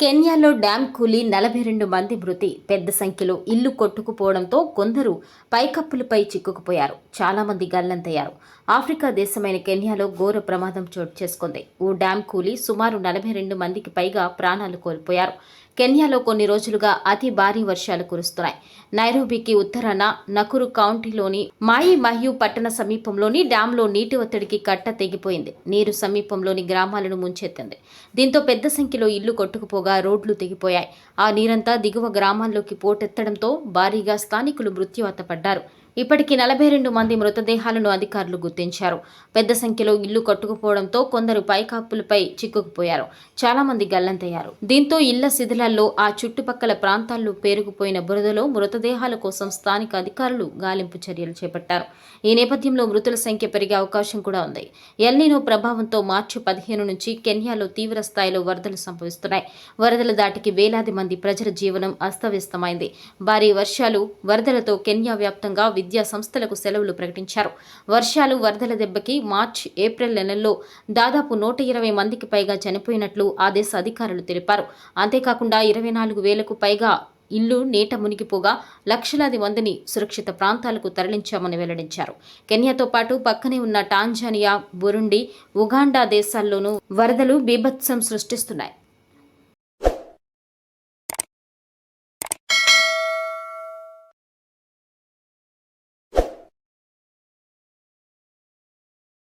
కెన్యాలో dam కూలి నలభై రెండు మంది మృతి. పెద్ద సంఖ్యలో ఇల్లు కొట్టుకుపోవడంతో కొందరు పైకప్పులపై చిక్కుకుపోయారు. చాలామంది గల్లంతయ్యారు. ఆఫ్రికా దేశమైన కెన్యాలో ఘోర ప్రమాదం చోటు చేసుకుంది. ఓ డ్యాం కూలి సుమారు నలభై రెండు మందికి పైగా ప్రాణాలు కోల్పోయారు. కెన్యాలో కొన్ని రోజులుగా అతి భారీ వర్షాలు కురుస్తున్నాయి. నైరోబీకి ఉత్తరాన నకురు కౌంటీలోని మాయి మహ్యూ పట్టణ సమీపంలోని డ్యాంలో నీటి ఒత్తిడికి కట్ట తెగిపోయింది. నీరు సమీపంలోని గ్రామాలను ముంచెత్తింది. దీంతో పెద్ద సంఖ్యలో ఇల్లు కొట్టుకుపోగా రోడ్లు తెగిపోయాయి. ఆ నీరంతా దిగువ గ్రామాల్లోకి పోటెత్తడంతో భారీగా స్థానికులు మృత్యువాత పడ్డారు. ఇప్పటికీ నలభై రెండు మంది మృతదేహాలను అధికారులు గుర్తించారు. పెద్ద సంఖ్యలో ఇల్లు కట్టుకుపోవడంతో కొందరు పైకాపులపై చిక్కుకుపోయారు. చాలా మంది గల్లంతయ్యారు. దీంతో ఇళ్ళ శిథిలాల్లో ఆ చుట్టుపక్కల ప్రాంతాల్లో పేరుకుపోయిన బురదలో మృతదేహాల కోసం స్థానిక అధికారులు గాలింపు చర్యలు చేపట్టారు. ఈ నేపథ్యంలో మృతుల సంఖ్య పెరిగే అవకాశం కూడా ఉంది. ఎల్నినో ప్రభావంతో మార్చి పదిహేను నుంచి కెన్యాలో తీవ్ర స్థాయిలో వరదలు సంభవిస్తున్నాయి. వరదల దాటికి వేలాది మంది ప్రజల జీవనం అస్తవ్యస్తమైంది. భారీ వర్షాలు వరదలతో కెన్యా వ్యాప్తంగా విద్యా సంస్థలకు సెలవులు ప్రకటించారు. వర్షాలు వరదల దెబ్బకి మార్చి ఏప్రిల్ నెలల్లో దాదాపు నూట ఇరవై మందికి పైగా చనిపోయినట్లు ఆ దేశ అధికారులు తెలిపారు. అంతేకాకుండా ఇరవై నాలుగు వేలకు పైగా ఇల్లు నీట మునిగిపోగా లక్షలాది మందిని సురక్షిత ప్రాంతాలకు తరలించామని వెల్లడించారు. కెన్యాతో పాటు పక్కనే ఉన్న టాంజానియా బురుండి ఉగాండా దేశాల్లోనూ వరదలు బీభత్సం సృష్టిస్తున్నాయి.